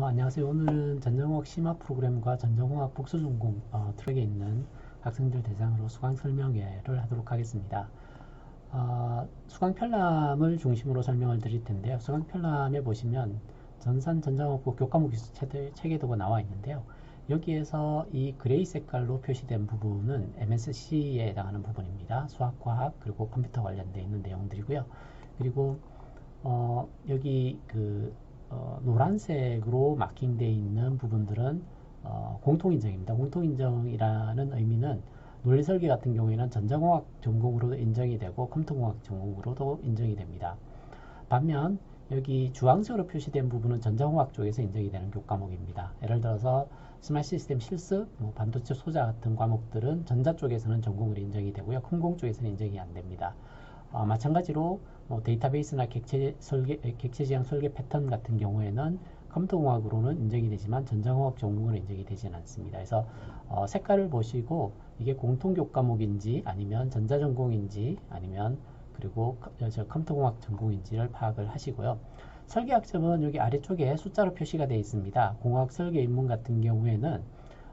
어, 안녕하세요. 오늘은 전정학 심화 프로그램과 전정학 복수전공 어, 트랙에 있는 학생들 대상으로 수강 설명회를 하도록 하겠습니다. 어, 수강 편람을 중심으로 설명을 드릴 텐데요. 수강 편람에 보시면 전산 전정학부 교과목 기술 체계도가 나와 있는데요. 여기에서 이 그레이 색깔로 표시된 부분은 MSC에 해당하는 부분입니다. 수학, 과학, 그리고 컴퓨터 관련되어 있는 내용들이고요. 그리고 어, 여기 그 어, 노란색으로 마킹되어 있는 부분들은 어, 공통인정입니다. 공통인정이라는 의미는 논리설계 같은 경우에는 전자공학 전공으로도 인정이 되고 컴퓨터공학 전공으로도 인정이 됩니다. 반면 여기 주황색으로 표시된 부분은 전자공학 쪽에서 인정이 되는 교과목입니다. 예를 들어서 스마트 시스템 실습, 뭐 반도체 소자 같은 과목들은 전자 쪽에서는 전공으로 인정이 되고요. 컴공 쪽에서는 인정이 안 됩니다. 어, 마찬가지로 뭐 데이터베이스나 객체 설계, 객체 지향 설계 패턴 같은 경우에는 컴퓨터공학으로는 인정이 되지만 전자공학 전공으로 인정이 되지는 않습니다. 그래서 어, 색깔을 보시고 이게 공통교 과목인지 아니면 전자전공인지 아니면 그리고 저 컴퓨터공학 전공인지를 파악을 하시고요. 설계학점은 여기 아래쪽에 숫자로 표시가 되어 있습니다. 공학 설계 입문 같은 경우에는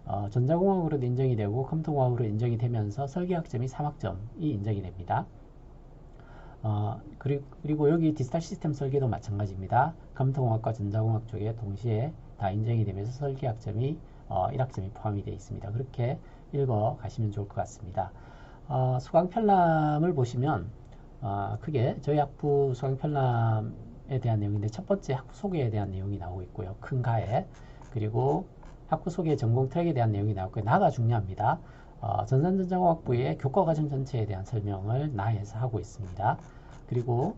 어, 전자공학으로 인정이 되고 컴퓨터공학으로 인정이 되면서 설계학점이 3학점이 인정이 됩니다. 어, 그리고, 그리고 여기 디지털 시스템 설계도 마찬가지입니다. 컴퓨터공학과 전자공학 쪽에 동시에 다 인정이 되면서 설계학점이 어, 1학점이 포함이 되어 있습니다. 그렇게 읽어 가시면 좋을 것 같습니다. 어, 수강 편람을 보시면 어, 크게 저희 학부 수강 편람에 대한 내용인데 첫 번째 학부 소개에 대한 내용이 나오고 있고요. 큰 가에 그리고 학부 소개 전공 트랙에 대한 내용이 나오고 나가 중요합니다. 어, 전산전자공학부의 교과과정 전체에 대한 설명을 나에서 하고 있습니다. 그리고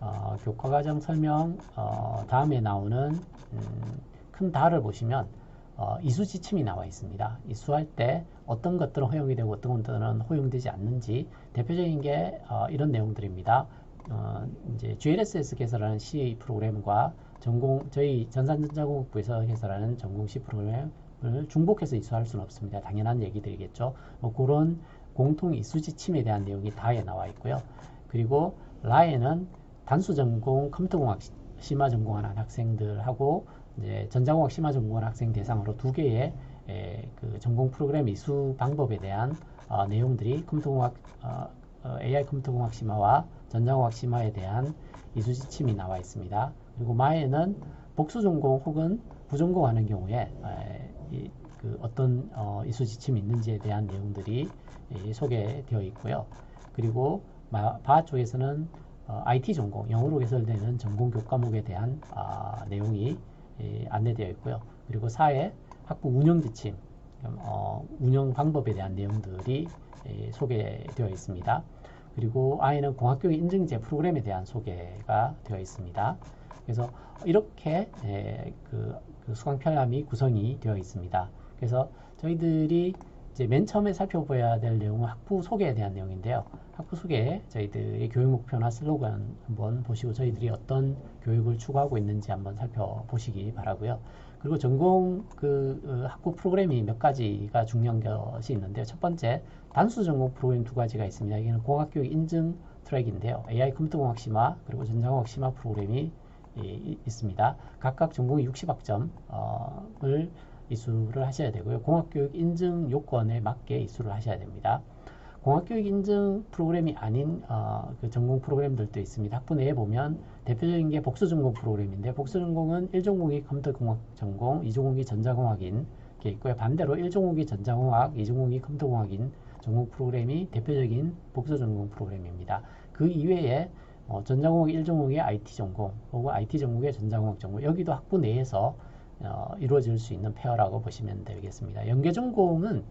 어, 교과과정 설명 어, 다음에 나오는 음, 큰 달을 보시면 어, 이수 지침이 나와 있습니다. 이수할 때 어떤 것들은 허용이 되고 어떤 것들은 허용되지 않는지 대표적인 게 어, 이런 내용들입니다. 어, 이제 GLS에서 개설하는 C 프로그램과 전공 저희 전산전자공학부에서 개설하는 전공 C 프로그램 중복해서 이수할 수는 없습니다. 당연한 얘기들이겠죠. 뭐 그런 공통 이수 지침에 대한 내용이 다에 나와 있고요. 그리고 라에는 단수 전공 컴퓨터공학 심화 전공하는 학생들하고 이제 전자공학 심화 전공하는 학생 대상으로 두 개의 에, 그 전공 프로그램 이수 방법에 대한 어, 내용들이 컴퓨터공학 어, 어, AI 컴퓨터공학 심화와 전자공학 심화에 대한 이수 지침이 나와 있습니다. 그리고 마에는 복수 전공 혹은 부전공하는 경우에 에, 이, 그 어떤 어, 이수 지침이 있는지에 대한 내용들이 이, 소개되어 있고요. 그리고 마, 바 쪽에서는 어, IT 전공, 영어로 개설되는 전공 교과목에 대한 아, 내용이 이, 안내되어 있고요. 그리고 사회 학부 운영 지침, 어, 운영 방법에 대한 내용들이 이, 소개되어 있습니다. 그리고 아이는 공학교육 인증제 프로그램에 대한 소개가 되어 있습니다. 그래서 이렇게 에, 그, 그 수강 편람이 구성이 되어 있습니다. 그래서 저희들이 이제 맨 처음에 살펴봐야 될 내용은 학부 소개에 대한 내용인데요. 학부 소개 저희들의 교육 목표나 슬로건 한번 보시고 저희들이 어떤 교육을 추구하고 있는지 한번 살펴보시기 바라고요. 그리고 전공 그 어, 학부 프로그램이 몇 가지가 중요한 것이 있는데요. 첫 번째 단수 전공 프로그램 두 가지가 있습니다. 이게는 공학교육 인증 트랙인데요. AI 컴퓨터공학 심화 그리고 전자공학 심화 프로그램이 이, 있습니다. 각각 전공이 60학점을 어, 이수를 하셔야 되고요. 공학교육 인증 요건에 맞게 이수를 하셔야 됩니다. 공학교육 인증 프로그램이 아닌 어, 그 전공 프로그램들도 있습니다. 학부 내에 보면 대표적인 게 복수 전공 프로그램인데 복수 전공은 1전공이 컴퓨터공학 전공, 2전공이 전자공학인 게 있고요. 반대로 1전공이 전자공학, 2전공이 컴퓨터공학인 전공 프로그램이 대표적인 복수 전공 프로그램입니다. 그 이외에 어, 전자공학 1전공의 IT 전공 혹은 IT 전공의 전자공학 전공 여기도 학부 내에서 어, 이루어질 수 있는 페어라고 보시면 되겠습니다. 연계 전공은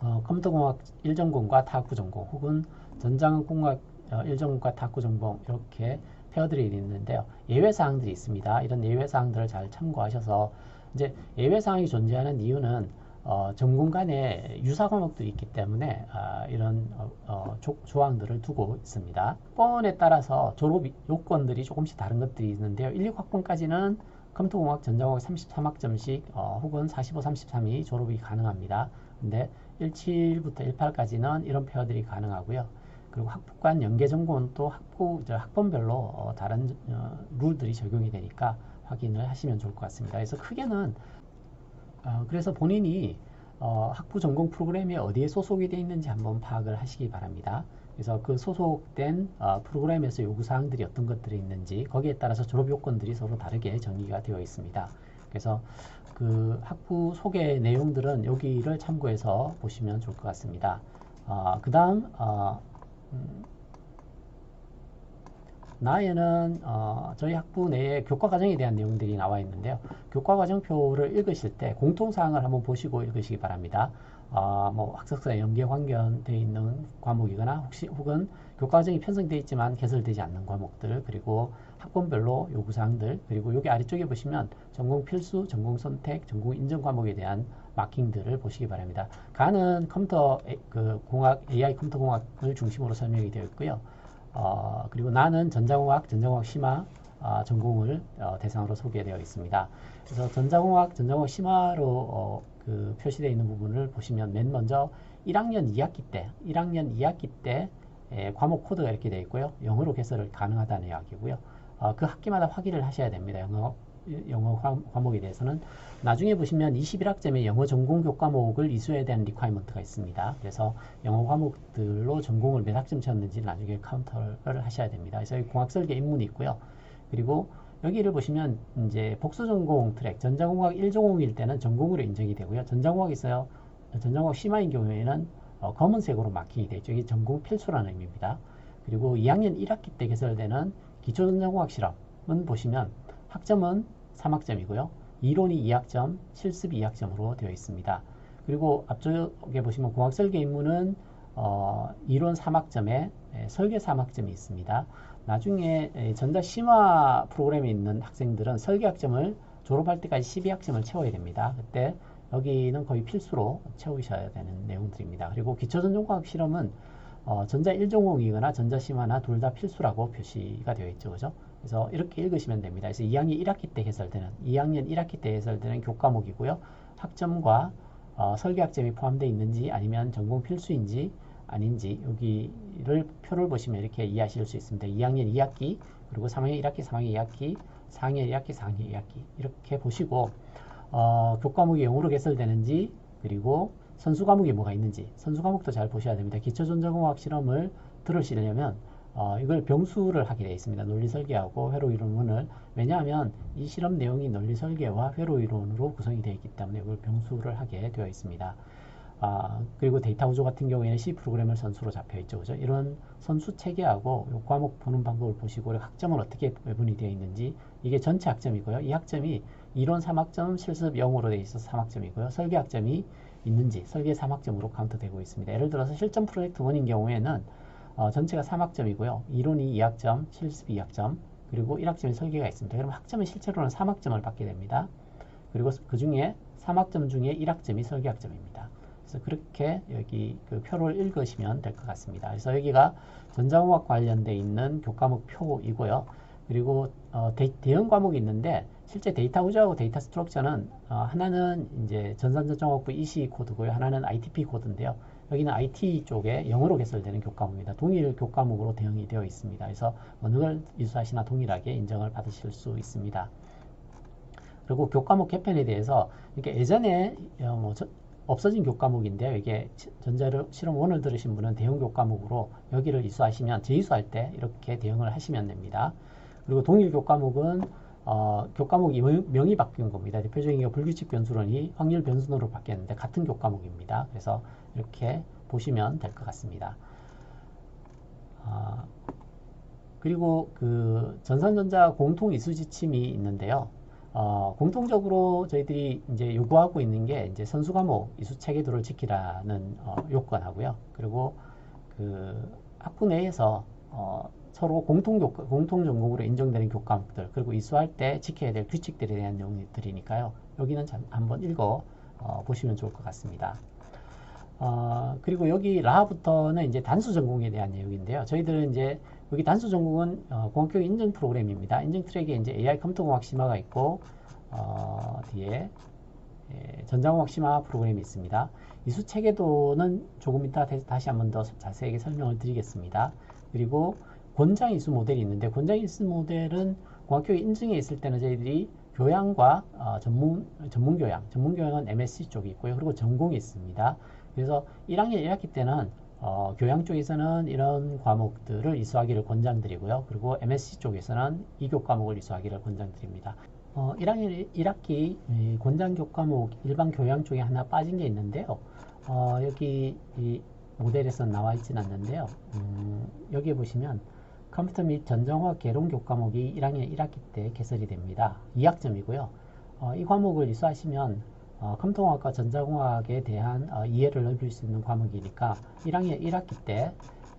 어, 컴퓨터공학 1전공과 타학부 전공 혹은 전자공학 어, 1전공과 타학부 전공 이렇게 페어들이 있는데요. 예외 사항들이 있습니다. 이런 예외 사항들을 잘 참고하셔서 이제 예외 사항이 존재하는 이유는 어, 전공 간에 유사 과목들이 있기 때문에 아, 이런 어, 어, 조, 조항들을 두고 있습니다. 학번에 따라서 졸업 요건들이 조금씩 다른 것들이 있는데요. 1, 6학번까지는 컴퓨터공학, 전자공학 33학점씩 어, 혹은 45, 33이 졸업이 가능합니다. 근데 17부터 18까지는 이런 페어들이 가능하고요. 그리고 학부 간 연계 전공은 또 학부 저 학번별로 어, 다른 어, 룰들이 적용이 되니까 확인을 하시면 좋을 것 같습니다. 그래서 크게는 어, 그래서 본인이 어, 학부 전공 프로그램이 어디에 소속이 되어 있는지 한번 파악을 하시기 바랍니다. 그래서 그 소속된 어, 프로그램에서 요구사항들이 어떤 것들이 있는지 거기에 따라서 졸업 요건들이 서로 다르게 정의가 되어 있습니다. 그래서 그 학부 소개 내용들은 여기를 참고해서 보시면 좋을 것 같습니다. 어, 그 다음 어, 음, 나에는 어, 저희 학부 내에 교과 과정에 대한 내용들이 나와 있는데요. 교과 과정표를 읽으실 때 공통사항을 한번 보시고 읽으시기 바랍니다. 어, 뭐 학습사에 연계 관련되어 있는 과목이거나 혹시 혹은 교과 과정이 편성되어 있지만 개설되지 않는 과목들 그리고 학번별로 요구사항들 그리고 여기 아래쪽에 보시면 전공 필수, 전공 선택, 전공 인정 과목에 대한 마킹들을 보시기 바랍니다. 가는 컴퓨터 그 공학 AI 컴퓨터 공학을 중심으로 설명이 되어 있고요. 어, 그리고 나는 전자공학, 전자공학 심화 어, 전공을 어, 대상으로 소개되어 있습니다. 그래서 전자공학, 전자공학 심화로 어, 그 표시되어 있는 부분을 보시면 맨 먼저 1학년 2학기 때, 1학년 2학기 때 에, 과목 코드가 이렇게 되어 있고요. 영어로 개설을 가능하다는 이야기고요. 어, 그 학기마다 확인을 하셔야 됩니다. 영어 영어 과목에 대해서는 나중에 보시면 21학점에 영어 전공 교 과목을 이수해야 되는 리ኳ이먼트가 있습니다. 그래서 영어 과목들로 전공을 몇 학점 채웠는지 나중에 카운터를 하셔야 됩니다. 그래서 공학설계 입문이 있고요. 그리고 여기를 보시면 이제 복수 전공 트랙 전자공학 1전공일 때는 전공으로 인정이 되고요. 전자공학 있어요. 전자공학 심화인 경우에는 어, 검은색으로 마킹이 되죠. 이게 전공 필수라는 의미입니다. 그리고 2학년 1학기 때 개설되는 기초전자공학 실험은 보시면 학점은 3학점이고요. 이론이 2학점, 실습이 2학점으로 되어 있습니다. 그리고 앞쪽에 보시면 공학설계 입문은 어, 이론 3학점에 에, 설계 3학점이 있습니다. 나중에 에, 전자심화 프로그램에 있는 학생들은 설계 학점을 졸업할 때까지 12학점을 채워야 됩니다. 그때 여기는 거의 필수로 채우셔야 되는 내용들입니다. 그리고 기초전공과학 실험은 어, 전자 1전공이거나 전자심화나 둘 다 필수라고 표시가 되어 있죠. 그죠? 그래서 이렇게 읽으시면 됩니다. 그래서 2학년 1학기 때 개설되는 2학년 1학기 때 개설되는 교과목이고요. 학점과 어, 설계학점이 포함되어 있는지 아니면 전공 필수인지 아닌지 여기를 표를 보시면 이렇게 이해하실 수 있습니다. 2학년 2학기 그리고 3학년 1학기, 3학년 2학기, 4학년 1학기, 4학년 2학기 이렇게 보시고 어, 교과목이 영어로 개설되는지 그리고 선수 과목이 뭐가 있는지 선수 과목도 잘 보셔야 됩니다. 기초전자공학 실험을 들으시려면 어, 이걸 병수를 하게 되어 있습니다. 논리 설계하고 회로 이론을 왜냐하면 이 실험 내용이 논리 설계와 회로 이론으로 구성이 되어 있기 때문에 이걸 병수를 하게 되어 있습니다. 아, 그리고 데이터 구조 같은 경우에는 C 프로그램을 선수로 잡혀 있죠. 그죠? 이런 선수 체계하고 요 과목 보는 방법을 보시고 학점은 어떻게 배분이 되어 있는지 이게 전체 학점이고요. 이 학점이 이론 3학점, 실습 0으로 되어 있어서 3학점이고요. 설계 학점이 있는지 설계 3학점으로 카운트되고 있습니다. 예를 들어서 실전 프로젝트 1인 경우에는 어, 전체가 3학점이고요. 이론이 2학점, 실습이 2학점, 그리고 1학점의 설계가 있습니다. 그럼 학점은 실제로는 3학점을 받게 됩니다. 그리고 그 중에 3학점 중에 1학점이 설계학점입니다. 그래서 그렇게 여기 그 표를 읽으시면 될 것 같습니다. 그래서 여기가 전자공학 관련돼 있는 교과목 표이고요. 그리고 어, 대, 형 과목이 있는데 실제 데이터 구조하고 데이터 스트럭처는 어, 하나는 이제 전산전정학부 EC 코드고요. 하나는 ITP 코드인데요. 여기는 IT 쪽에 영어로 개설되는 교과목입니다. 동일 교과목으로 대응이 되어 있습니다. 그래서 어느 걸 이수하시나 동일하게 인정을 받으실 수 있습니다. 그리고 교과목 개편에 대해서 이게 예전에 어, 뭐 저, 없어진 교과목인데요. 이게 전자를 실험 원을 들으신 분은 대형 교과목으로 여기를 이수하시면 재이수할 때 이렇게 대응을 하시면 됩니다. 그리고 동일 교과목은 어, 교과목 명이 바뀐 겁니다. 대표적인 게 불규칙 변수론이 확률 변수론으로 바뀌었는데 같은 교과목입니다. 그래서 이렇게 보시면 될 것 같습니다. 아, 그리고 그 전산전자 공통 이수 지침이 있는데요. 어, 공통적으로 저희들이 이제 요구하고 있는 게 이제 선수 과목 이수 체계도를 지키라는 어, 요건하고요. 그리고 그 학부 내에서 어, 서로 공통 교과, 공통 전공으로 인정되는 교과목들 그리고 이수할 때 지켜야 될 규칙들에 대한 내용들이니까요. 여기는 한번 읽어 어, 보시면 좋을 것 같습니다. 어, 그리고 여기 라부터는 이제 단수 전공에 대한 내용인데요. 저희들은 이제 여기 단수 전공은 어, 공학교육 인증 프로그램입니다. 인증 트랙에 이제 AI 컴퓨터 공학 심화가 있고 어, 뒤에 예, 전자공학 심화 프로그램이 있습니다. 이수 체계도는 조금 이따 다시 한번 더 자세하게 설명을 드리겠습니다. 그리고 권장 이수 모델이 있는데 권장 이수 모델은 공학교육 인증에 있을 때는 저희들이 교양과 어, 전문 전문 교양, 전문 교양은 MSc 쪽이 있고요. 그리고 전공이 있습니다. 그래서 1학년 1학기 때는 어, 교양 쪽에서는 이런 과목들을 이수하기를 권장드리고요. 그리고 MSc 쪽에서는 이교 과목을 이수하기를 권장드립니다. 어, 1학년 1학기 권장 교 과목 일반 교양 쪽에 하나 빠진 게 있는데요. 어, 여기 이 모델에서 나와 있지는 않는데요. 음, 여기에 보시면 컴퓨터 및 전정화 개론 교 과목이 1학년 1학기 때 개설이 됩니다. 2학점이고요. 어, 이 과목을 이수하시면 어, 컴퓨터공학과 전자공학에 대한 어, 이해를 넓힐 수 있는 과목이니까 1학년 1학기 때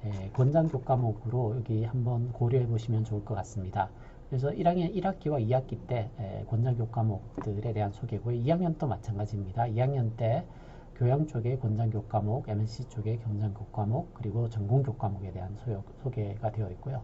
에, 권장 교 과목으로 여기 한번 고려해 보시면 좋을 것 같습니다. 그래서 1학년 1학기와 2학기 때 에, 권장 교 과목들에 대한 소개고요. 2학년 도 마찬가지입니다. 2학년 때 교양 쪽의 권장 교 과목, MNC 쪽의 경장 교 과목, 그리고 전공 교 과목에 대한 소요, 소개가 되어 있고요.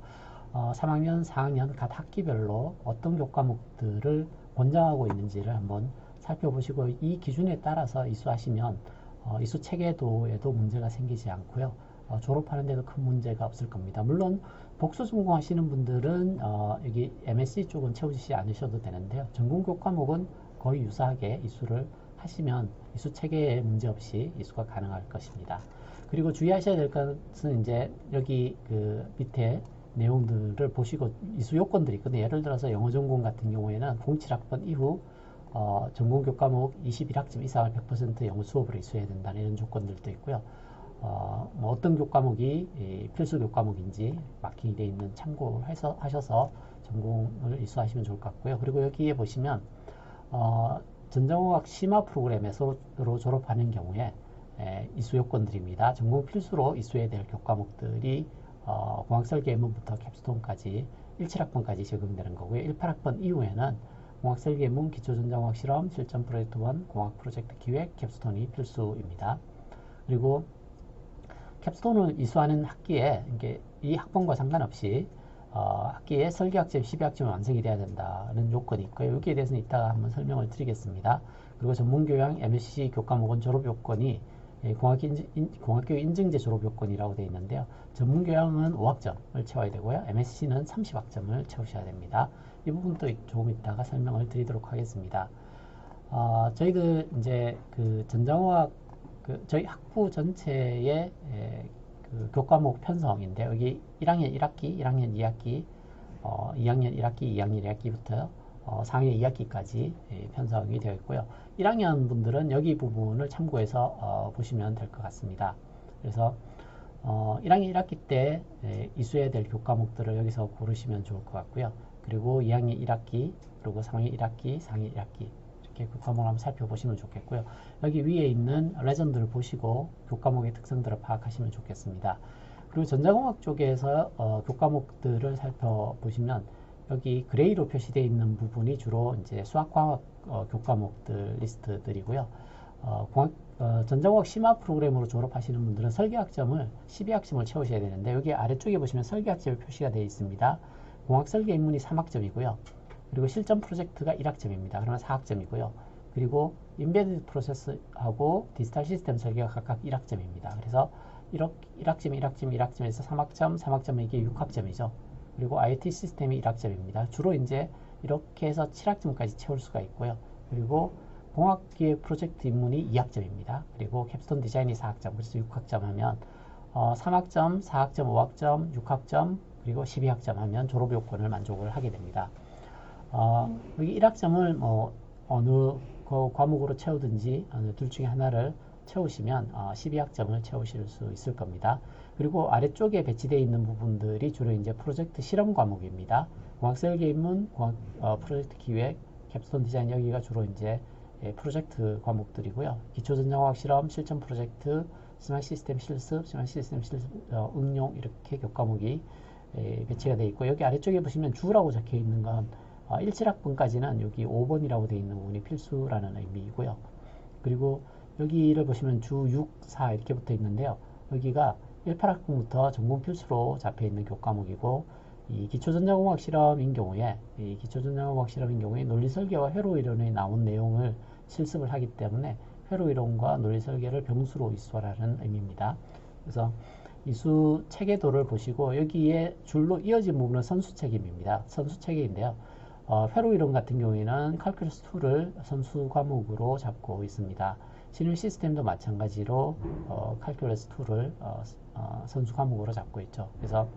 어, 3학년, 4학년 각 학기별로 어떤 교과목들을 권장하고 있는지를 한번 살펴보시고 이 기준에 따라서 이수하시면 어, 이수 체계도에도 문제가 생기지 않고요. 어, 졸업하는 데도 큰 문제가 없을 겁니다. 물론 복수 전공하시는 분들은 어, 여기 MSc 쪽은 채우지 않으셔도 되는데요. 전공 교과목은 거의 유사하게 이수를 하시면 이수 체계에 문제없이 이수가 가능할 것입니다. 그리고 주의하셔야 될 것은 이제 여기 그 밑에 내용들을 보시고 이수 요건들이 있거든요. 예를 들어서 영어 전공 같은 경우에는 07학번 이후 어, 전공 교과목 21학점 이상을 100% 영어 수업으로 이수해야 된다는 이런 조건들도 있고요. 어, 뭐 어떤 교과목이 필수 교과목인지 마킹이 되어 있는 참고해서 하셔서 전공을 이수하시면 좋을 것 같고요. 그리고 여기에 보시면 어, 전자공학 심화 프로그램에서 졸업하는 경우에 에, 이수 요건들입니다. 전공 필수로 이수해야 될 교과목들이 어, 공학설계 입문부터 캡스톤까지 17학번까지 적용되는 거고요. 18학번 이후에는 공학설계 입문, 기초전자공학 실험, 실전 프로젝트 1, 공학 프로젝트 기획, 캡스톤이 필수입니다. 그리고 캡스톤을 이수하는 학기에 이게 이 학번과 상관없이 어, 학기에 설계학점 12학점이 완성이 돼야 된다는 요건이 있고요. 여기에 대해서는 이따가 한번 설명을 드리겠습니다. 그리고 전문교양 MSc 교과목은 졸업 요건이 예, 공학교육 인증제 졸업 요건이라고 되어 있는데요. 전문교양은 5학점을 채워야 되고요. MSc는 30학점을 채우셔야 됩니다. 이 부분도 조금 이따가 설명을 드리도록 하겠습니다. 어, 저희들 이제 그 전자공학 그 저희 학부 전체의 예, 그 교과목 편성인데 여기 1학년 1학기, 1학년 2학기, 어, 2학년 1학기, 2학년 2학기부터 어, 4학년 2학기까지 예, 편성이 되어 있고요. 1학년 분들은 여기 부분을 참고해서 어, 보시면 될 것 같습니다. 그래서 어, 1학년 1학기 때 예, 이수해야 될 교과목들을 여기서 고르시면 좋을 것 같고요. 그리고 2학년 1학기, 그리고 3학년 1학기, 4학년 1학기 이렇게 교과목을 한번 살펴보시면 좋겠고요. 여기 위에 있는 레전드를 보시고 교과목의 특성들을 파악하시면 좋겠습니다. 그리고 전자공학 쪽에서 어, 교과목들을 살펴보시면 여기 그레이로 표시되어 있는 부분이 주로 이제 수학과학 어, 교과목들 리스트들이고요. 어, 공학, 어, 전자공학 심화 프로그램으로 졸업하시는 분들은 설계학점을 12학점을 채우셔야 되는데 여기 아래쪽에 보시면 설계학점이 표시가 되어 있습니다. 공학 설계 입문이 3학점이고요. 그리고 실전 프로젝트가 1학점입니다. 그러면 4학점이고요. 그리고 인베디드 프로세스하고 디지털 시스템 설계가 각각 1학점입니다. 그래서 1학, 1학점, 1학점, 1학점에서 3학점, 3학점은 이게 6학점이죠. 그리고 IT 시스템이 1학점입니다. 주로 이제 이렇게 해서 7학점까지 채울 수가 있고요. 그리고 공학기획 프로젝트 입문이 2학점입니다. 그리고 캡스톤 디자인이 4학점, 그래서 6학점 하면 어, 3학점, 4학점, 5학점, 6학점, 그리고 12학점 하면 졸업 요건을 만족을 하게 됩니다. 어, 여기 1학점을 뭐 어느 그 과목으로 채우든지 어느 둘 중에 하나를 채우시면 어, 12학점을 채우실 수 있을 겁니다. 그리고 아래쪽에 배치되어 있는 부분들이 주로 이제 프로젝트 실험 과목입니다. 공학 설계 입문, 공학 어, 프로젝트 기획, 캡스톤 디자인 여기가 주로 이제 예, 프로젝트 과목들이고요. 기초 전자공학 실험, 실전 프로젝트, 스마트 시스템 실습, 스마트 시스템 실습 어, 응용 이렇게 교과목이 예, 배치가 되어 있고 여기 아래쪽에 보시면 주라고 적혀 있는 건 어, 17학번까지는 여기 5번이라고 되어 있는 부분이 필수라는 의미이고요. 그리고 여기를 보시면 주 6, 4 이렇게 붙어 있는데요. 여기가 18학번부터 전공 필수로 잡혀 있는 교과목이고 이 기초전자공학 실험인 경우에 이 기초전자공학 실험인 경우에 논리설계와 회로이론에 나온 내용을 실습을 하기 때문에 회로이론과 논리설계를 병수로 이수하라는 의미입니다. 그래서 이수 체계도를 보시고 여기에 줄로 이어진 부분은 선수책임입니다. 선수체계인데요. 어, 회로 이론 같은 경우에는 칼큘러스 2를 선수 과목으로 잡고 있습니다. 신일 시스템도 마찬가지로 어, 칼큘러스 2를 어, 어, 선수 과목으로 잡고 있죠. 그래서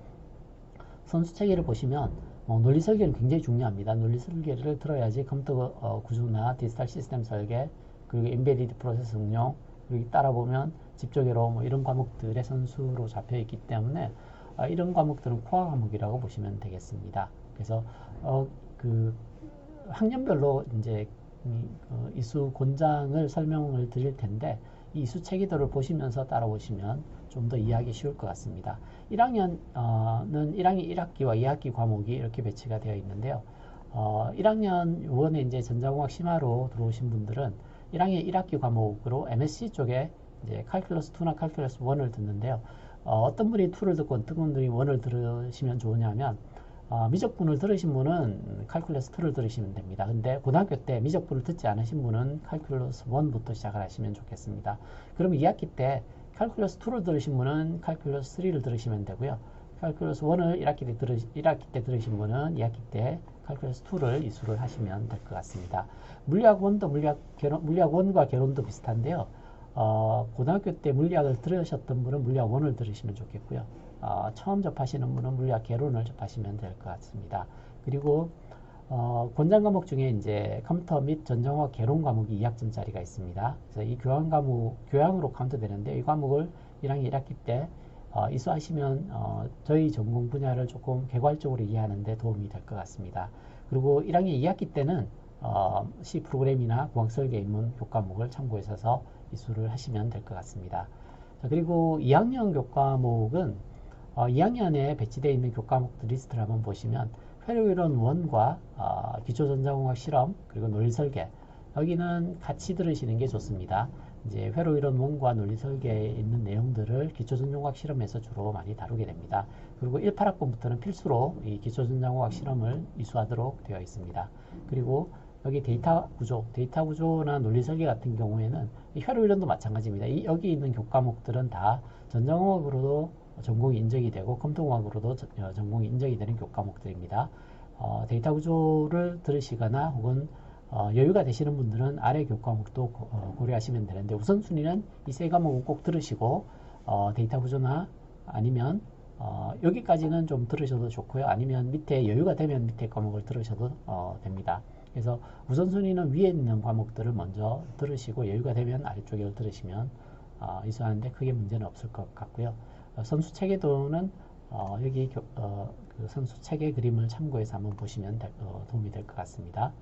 선수 체계를 보시면 어, 논리 설계는 굉장히 중요합니다. 논리 설계를 들어야지 컴퓨터 어, 구조나 디지털 시스템 설계 그리고 엔베디드 프로세스 응용 그리고 따라 보면 집적회로 뭐 이런 과목들의 선수로 잡혀 있기 때문에 어, 이런 과목들은 코어 과목이라고 보시면 되겠습니다. 그래서 어, 그 학년별로 이제 이, 어, 이수 권장을 설명을 드릴 텐데 이 이수 체계도를 보시면서 따라오시면 좀 더 이해하기 쉬울 것 같습니다. 1학년은 1학년 1학기와 2학기 과목이 이렇게 배치가 되어 있는데요. 어, 1학년 이번에 이제 전자공학 심화로 들어오신 분들은 1학년 1학기 과목으로 MSc 쪽에 이제 칼큘러스 2나 칼큘러스 1을 듣는데요. 어, 떤 분이 2를 듣고 어떤 분들이 1을 들으시면 좋으냐면 어, 미적분을 들으신 분은 칼큘러스 2를 들으시면 됩니다. 근데 고등학교 때 미적분을 듣지 않으신 분은 칼큘러스 1부터 시작을 하시면 좋겠습니다. 그러면 2학기 때 칼큘러스 2를 들으신 분은 칼큘러스 3를 들으시면 되고요. 칼큘러스 1을 1학기 때, 들으, 1학기 때 들으신 분은 2학기 때 칼큘러스 2를 이수를 하시면 될 것 같습니다. 물리학 1도 물리학, 개론, 물리학 1과 개론도 비슷한데요. 어, 고등학교 때 물리학을 들으셨던 분은 물리학 1을 들으시면 좋겠고요. 어, 처음 접하시는 분은 물리학 개론을 접하시면 될 것 같습니다. 그리고 어, 권장 과목 중에 이제 컴퓨터 및 전정학 개론 과목이 2학점짜리가 있습니다. 그래서 이 교양 과목, 교양으로 카운트 되는데 이 과목을 1학년 1학기 때 어, 이수하시면 어, 저희 전공 분야를 조금 개괄적으로 이해하는 데 도움이 될 것 같습니다. 그리고 1학년 2학기 때는 어, C 프로그램이나 공학 설계 입문 교과목을 참고해서 이수를 하시면 될 것 같습니다. 자, 그리고 2학년 교과목은 어, 2학년에 배치되어 있는 교과목들 리스트를 한번 보시면 회로이론 1과 어, 기초전자공학 실험 그리고 논리설계 여기는 같이 들으시는 게 좋습니다. 이제 회로이론 1과 논리설계에 있는 내용들을 기초전자공학 실험에서 주로 많이 다루게 됩니다. 그리고 1, 8학번부터는 필수로 이 기초전자공학 실험을 이수하도록 되어 있습니다. 그리고 여기 데이터 구조, 데이터 구조나 논리 설계 같은 경우에는 혈류이론도 마찬가지입니다. 이, 여기 있는 교과목들은 다 전자공학으로도 전공이 인정이 되고 컴퓨터공학으로도 어, 전공이 인정이 되는 교과목들입니다. 어, 데이터 구조를 들으시거나 혹은 어, 여유가 되시는 분들은 아래 교과목도 고, 어, 려하시면 되는데 우선순위는 이 세 과목은 꼭 들으시고 어, 데이터 구조나 아니면 어, 여기까지는 좀 들으셔도 좋고요. 아니면 밑에 여유가 되면 밑에 과목을 들으셔도 어, 됩니다. 그래서 우선순위는 위에 있는 과목들을 먼저 들으시고 여유가 되면 아래쪽을 들으시면 어, 이수하는데 크게 문제는 없을 것 같고요. 어, 선수 체계도는 어, 여기 교, 어, 그 선수 체계 그림을 참고해서 한번 보시면 될, 어, 도움이 될 것 같습니다.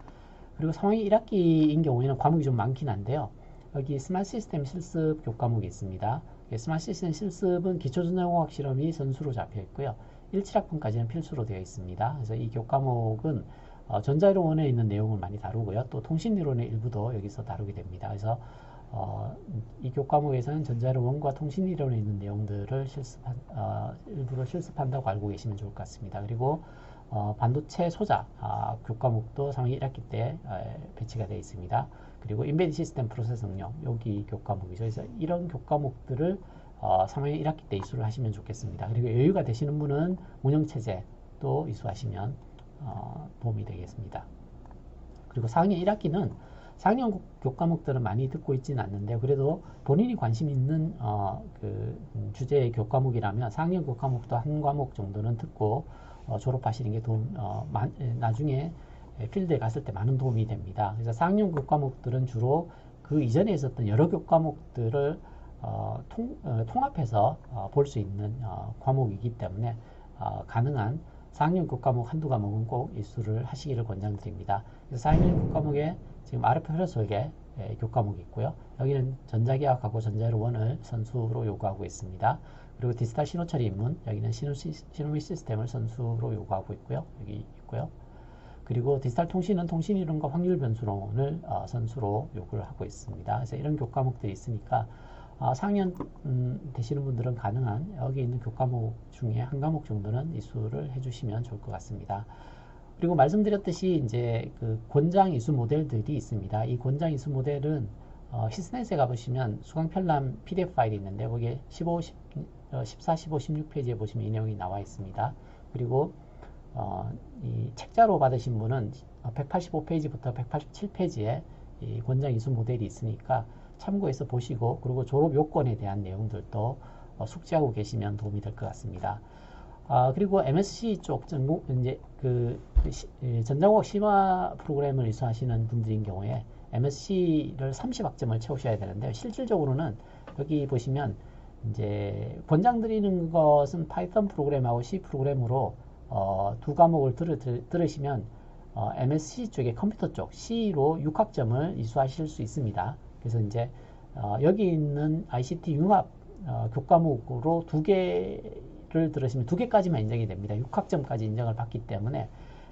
그리고 3학년 1학기인 경우에는 과목이 좀 많긴 한데요. 여기 스마트 시스템 실습 교과목이 있습니다. 예, 스마트 시스템 실습은 기초전자공학 실험이 선수로 잡혀 있고요. 1, 7학번까지는 필수로 되어 있습니다. 그래서 이 교과목은 어, 전자이론원에 있는 내용을 많이 다루고요. 또 통신이론의 일부도 여기서 다루게 됩니다. 그래서 어, 이 교과목에서는 전자이론원과 통신이론에 있는 내용들을 실습한, 어, 일부러 실습한다고 알고 계시면 좋을 것 같습니다. 그리고 어, 반도체 소자 아, 교과목도 3학년 1학기 때 에, 배치가 되어 있습니다. 그리고 인베디 시스템 프로세스 응용 여기 교과목이죠. 그래서 이런 교과목들을 어, 3학년 1학기 때 이수를 하시면 좋겠습니다. 그리고 여유가 되시는 분은 운영체제 또 이수하시면 어, 도움이 되겠습니다. 그리고 4학년 1학기는 4학년 교과목들은 많이 듣고 있지는 않는데 그래도 본인이 관심 있는 어, 그 주제의 교과목이라면 4학년 교과목도 한 과목 정도는 듣고 어, 졸업하시는 게 도움, 어, 마, 나중에 필드에 갔을 때 많은 도움이 됩니다. 그래서 4학년 교과목들은 주로 그 이전에 있었던 여러 교과목들을 어, 통, 어, 통합해서 어, 볼 수 있는 어, 과목이기 때문에 어, 가능한 4학년 교과목 한두 과목은 꼭 이수를 하시기를 권장드립니다. 4학년 교과목에 지금 설계 예, 교과목이 있고요. 여기는 전자계약하고 전자로원을 선수로 요구하고 있습니다. 그리고 디지털 신호 처리 입문, 여기는 신호, 시, 신호미 시스템을 선수로 요구하고 있고요. 여기 있고요. 그리고 디지털 통신은 통신 이론과 확률 변수론을 어, 선수로 요구를 하고 있습니다. 그래서 이런 교과목들이 있으니까 어, 4학년 음, 되시는 분들은 가능한 여기 있는 교과목 중에 한 과목 정도는 이수를 해주시면 좋을 것 같습니다. 그리고 말씀드렸듯이 이제 그 권장 이수 모델들이 있습니다. 이 권장 이수 모델은 어, 히스넷에 가보시면 수강편람 PDF 파일이 있는데 거기에 15, 10, 어, 14, 15, 16페이지에 보시면 이 내용이 나와 있습니다. 그리고 어, 이 책자로 받으신 분은 185페이지부터 187페이지에 이 권장 이수 모델이 있으니까 참고해서 보시고 그리고 졸업 요건에 대한 내용들도 어, 숙지하고 계시면 도움이 될 것 같습니다. 아, 그리고 MSc 쪽 전공 이제 그 시, 예, 전자공학 심화 프로그램을 이수하시는 분들인 경우에 MSc를 30학점을 채우셔야 되는데 실질적으로는 여기 보시면 이제 권장 드리는 것은 파이썬 프로그램하고 C 프로그램으로 어, 두 과목을 들으, 들으시면 어, MSc 쪽에 컴퓨터 쪽 C로 6학점을 이수하실 수 있습니다. 그래서 이제 어, 여기 있는 ICT 융합 어, 교과목으로 두 개를 들으시면 두 개까지만 인정이 됩니다. 6학점까지 인정을 받기 때문에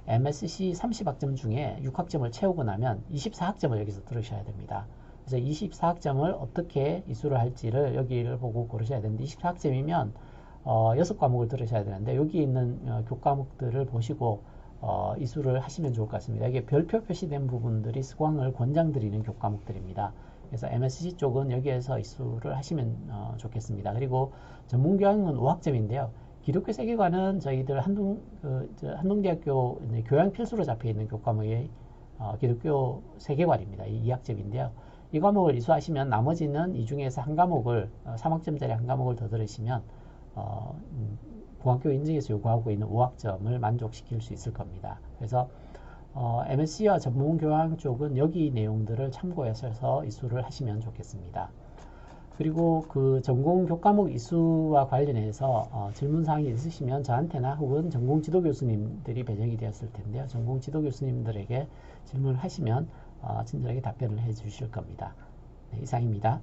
MSc 30학점 중에 6학점을 채우고 나면 24학점을 여기서 들으셔야 됩니다. 그래서 24학점을 어떻게 이수를 할지를 여기를 보고 고르셔야 되는데 24학점이면 어, 6과목을 들으셔야 되는데 여기 있는 어, 교과목들을 보시고 어, 이수를 하시면 좋을 것 같습니다. 이게 별표 표시된 부분들이 수강을 권장드리는 교과목들입니다. 그래서 MSC 쪽은 여기에서 이수를 하시면 어, 좋겠습니다. 그리고 전문교양은 5학점인데요. 기독교 세계관은 저희들 한동, 그, 한동대학교 교양 필수로 잡혀 있는 교과목이 어, 기독교 세계관입니다. 이 2학점인데요. 이 과목을 이수하시면 나머지는 이 중에서 한 과목을 어, 3학점짜리 한 과목을 더 들으시면 어, 음, 공학교 인증에서 요구하고 있는 5학점을 만족시킬 수 있을 겁니다. 그래서 어, MSC와 전문 교양 쪽은 여기 내용들을 참고해서 이수를 하시면 좋겠습니다. 그리고 그 전공 교과목 이수와 관련해서 어, 질문 사항이 있으시면 저한테나 혹은 전공 지도 교수님들이 배정이 되었을 텐데요. 전공 지도 교수님들에게 질문을 하시면 어, 친절하게 답변을 해 주실 겁니다. 네, 이상입니다.